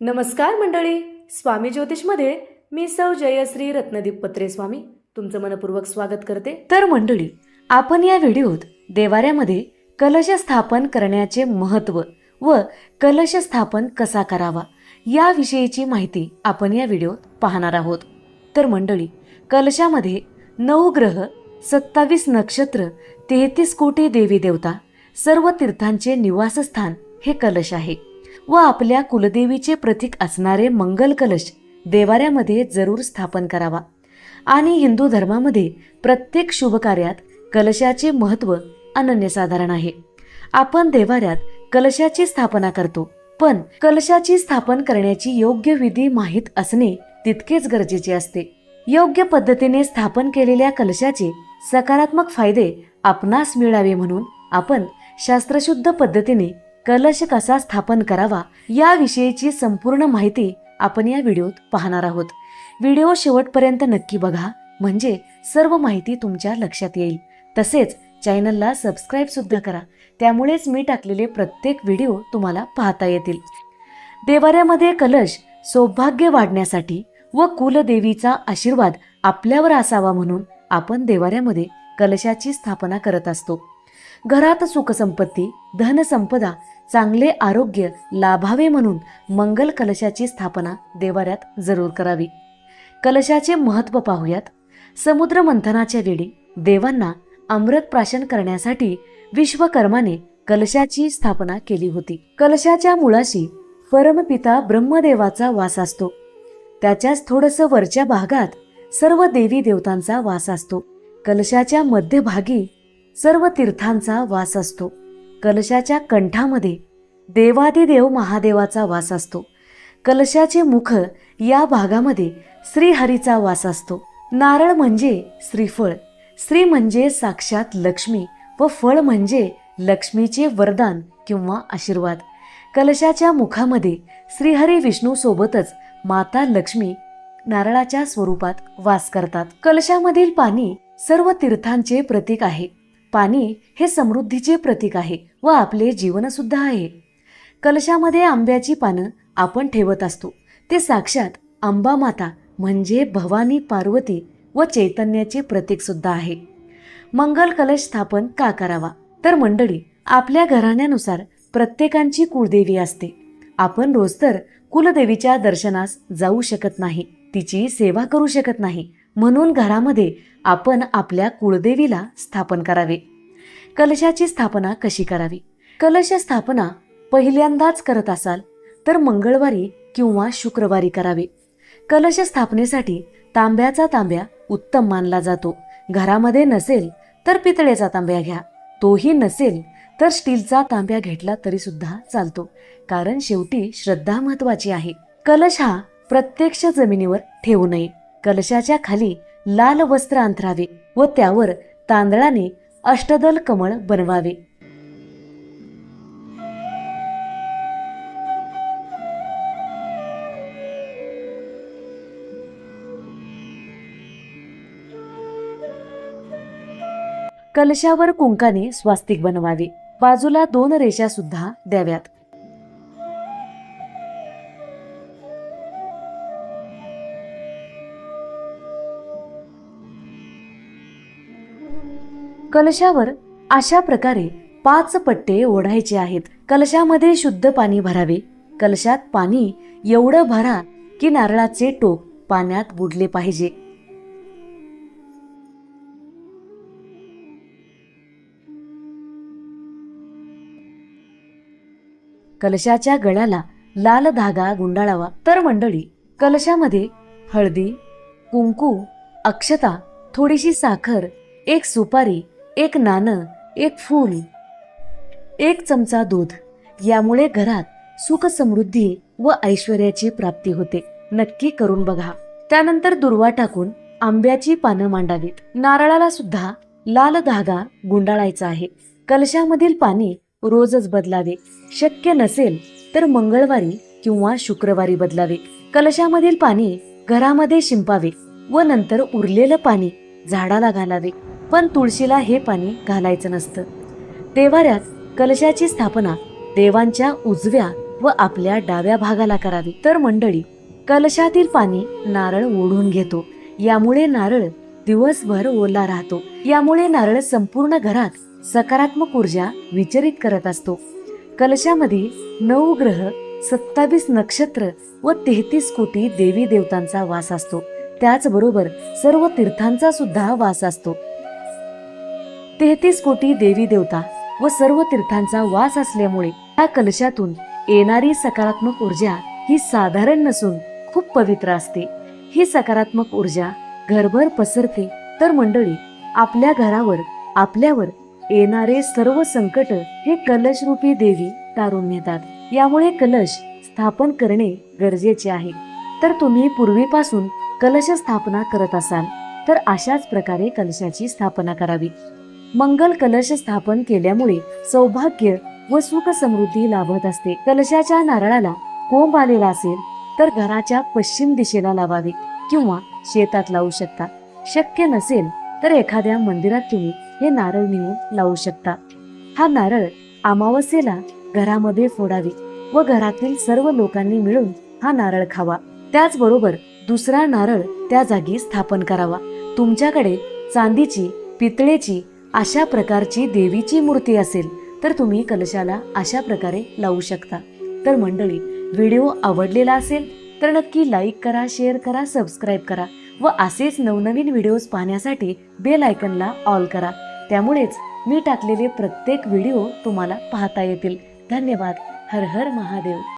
नमस्कार मंडळी स्वामी ज्योतिषमध्ये मी सौ जयश्री रत्नदीप पत्रे स्वामी तुमचं मनपूर्वक स्वागत करते. तर मंडळी आपण या व्हिडिओत देवाऱ्यामध्ये कलश स्थापन करण्याचे महत्त्व व कलश स्थापन कसा करावा याविषयीची माहिती आपण या व्हिडिओत पाहणार आहोत. तर मंडळी कलशामध्ये नऊ ग्रह सत्तावीस नक्षत्र तेहतीस कोटी देवी देवता सर्व तीर्थांचे निवासस्थान हे कलश आहे. व आपल्या कुलदेवीचे प्रतीक असणारे मंगल कलश देवाऱ्यामध्ये जरूर स्थापन करावा. आणि हिंदू धर्मामध्ये प्रत्येक शुभकार्यात कलशाचे महत्त्व अनन्यसाधारण आहे. आपण देवाऱ्यात कलशाची स्थापना करतो पण कलशाची स्थापन करण्याची योग्य विधी माहीत असणे तितकेच गरजेचे असते. योग्य पद्धतीने स्थापन केलेल्या कलशाचे सकारात्मक फायदे आपणास मिळावे म्हणून आपण शास्त्रशुद्ध पद्धतीने कलश कसा स्थापन करावा याविषयीची संपूर्ण माहिती आपण या व्हिडिओत पाहणार आहोत. व्हिडिओ शेवटपर्यंत नक्की बघा. म्हणजे सर्व माहिती तुमच्या लक्षात येईल. तसेच चॅनलला सबस्क्राईब सुद्धा करा. त्यामुळेच मी टाकलेले प्रत्येक व्हिडिओ तुम्हाला पाहता येतील. देवाऱ्यामध्ये कलश सौभाग्य वाढण्यासाठी व कुलदेवीचा आशीर्वाद आपल्यावर असावा म्हणून आपण देवाऱ्यामध्ये कलशाची स्थापना करत असतो. घरात सुखसंपत्ती धनसंपदा चांगले आरोग्य लाभावे म्हणून मंगल कलशाची स्थापना देवाऱ्यात जरूर करावी. कलशाचे महत्त्व पाहूयात. समुद्र मंथनाच्या वेळी देवांना अमृत प्राशन करण्यासाठी विश्वकर्माने कलशाची स्थापना केली होती. कलशाच्या मुळाशी परमपिता ब्रह्मदेवाचा वास असतो. त्याच्याच थोडंसं वरच्या भागात सर्व देवी देवतांचा वास असतो. कलशाच्या मध्यभागी सर्व तीर्थांचा वास असतो. कलशाच्या कंठामध्ये देवादिदेव महादेवाचा वास असतो. कलशाचे मुख या भागामध्ये श्रीहरीचा वास असतो. नारळ म्हणजे श्रीफळ श्री म्हणजे साक्षात लक्ष्मी व फळ म्हणजे लक्ष्मीचे वरदान किंवा आशीर्वाद. कलशाच्या मुखामध्ये श्रीहरी विष्णू सोबतच माता लक्ष्मी नारळाच्या स्वरूपात वास करतात. कलशामधील पाणी सर्व तीर्थांचे प्रतीक आहे. पाणी हे समृद्धीचे प्रतीक आहे. व आपले जीवनसुद्धा आहे. कलशामध्ये आंब्याची पानं आपण ठेवत असतो. ते साक्षात आंबा माता म्हणजे भवानी पार्वती व चैतन्याचे प्रतीकसुद्धा आहे. मंगल कलश स्थापन का करावा? तर मंडळी आपल्या घराण्यानुसार प्रत्येकांची कुळदेवी असते. आपण रोज तर कुलदेवीच्या दर्शनास जाऊ शकत नाही. तिची सेवा करू शकत नाही. म्हणून घरामध्ये आपण आपल्या कुळदेवीला स्थापन करावे. कलशाची स्थापना कशी करावी? कलश स्थापना पहिल्यांदाच करत असाल तर मंगळवारी किंवा शुक्रवारी करावे. कलश स्थापनेसाठी तांब्याचा तांब्या उत्तम मानला जातो. घरामध्ये नसेल तर पितळेचा तांब्या घ्या. तोही नसेल तर स्टीलचा तांब्या घेतला तरी सुद्धा चालतो. कारण शेवटी श्रद्धा महत्वाची आहे. कलश हा प्रत्यक्ष जमिनीवर ठेवू नये. कलशाच्या खाली लाल वस्त्र अंथरावे व त्यावर तांदळाने अष्टदल कमळ बनवावे. कलशावर कुंकाने स्वास्तिक बनवावे. बाजूला दोन रेषा सुद्धा द्याव्यात. कलशावर अशा प्रकारे पाच पट्टे ओढायचे आहेत. कलशामध्ये शुद्ध पाणी भरावे. कलशात पाणी एवढं भरा की नारळाचे टोक पाण्यात बुडले पाहिजे. कलशाच्या गळ्याला लाल धागा गुंडाळावा. तर मंडळी कलशामध्ये हळदी कुंकू अक्षता थोडीशी साखर एक सुपारी एक नाणं एक फूल एक चमचा दूध. यामुळे घरात सुख समृद्धी व ऐश्वर्याची प्राप्ती होते. नक्की करून बघा. त्यानंतर दुर्वा टाकून आंब्याची पानं मांडावीत. नारळाला सुद्धा लाल धागा गुंडाळायचा आहे. कलशामधील पाणी रोजच बदलावे. शक्य नसेल तर मंगळवारी किंवा शुक्रवारी बदलावे. कलशामधील पाणी घरामध्ये शिंपावे व नंतर उरलेलं पाणी झाडाला घालावे. पण तुळशीला हे पाणी घालायचं नसतं. देवाऱ्यात कलशाची स्थापना देवांच्या उजव्या व आपल्या डाव्या भागाला करावी. तर मंडळी कलशातील पाणी नारळ ओढून घेतो. यामुळे नारळ दिवसभर ओला राहतो. यामुळे नारळ संपूर्ण घरात सकारात्मक ऊर्जा विचरित करत असतो. कलशामध्ये नऊ ग्रह सत्तावीस नक्षत्र व तेहतीस कोटी देवी देवतांचा वास असतो. त्याचबरोबर सर्व तीर्थांचा सुद्धा वास असतो. तेहतीस कोटी देवी देवता व सर्व तीर्थांचा वास असल्यामुळे या कलशातून येणारी सकारात्मक ऊर्जा ही साधारण नसून खूप पवित्र असते. ही सकारात्मक ऊर्जा घरभर पसरते तर मंडळी आपल्या घरावर आपल्यावर येणारे सर्व संकट हे कलश रूपी देवी तारून नेतात यामुळे कलश स्थापन करणे गरजेचे आहे. तर तुम्ही पूर्वीपासून कलश स्थापना करत असाल तर अशाच प्रकारे कलशाची स्थापना करावी. मंगल कलश स्थापन केल्यामुळे सौभाग्य व सुख समृद्धी लाभत असते. कलशाच्या नारळाला कोंब आलेला असेल तर घराच्या पश्चिम दिशेला लावावे किंवा शेतात लावू शकता. शक्य नसेल तर एखाद्या मंदिरात तुम्ही हे नारळ नेऊन लावू शकता. हा नारळ अमावस्येला घरामध्ये फोडावे व घरातील सर्व लोकांनी मिळून हा नारळ खावा. त्याचबरोबर दुसरा नारळ त्या जागी स्थापन करावा. तुमच्याकडे चांदीची पितळेची अशा प्रकारची देवीची मूर्ती असेल तर तुम्ही कलशाला अशा प्रकारे लावू शकता. तर मंडळी व्हिडिओ आवडलेला असेल तर नक्की लाईक करा शेअर करा सबस्क्राईब करा व असेच नवनवीन व्हिडिओज पाहण्यासाठी बेल आयकनला ऑल करा. त्यामुळेच मी टाकलेले प्रत्येक व्हिडिओ तुम्हाला पाहता येतील. धन्यवाद. हर हर महादेव.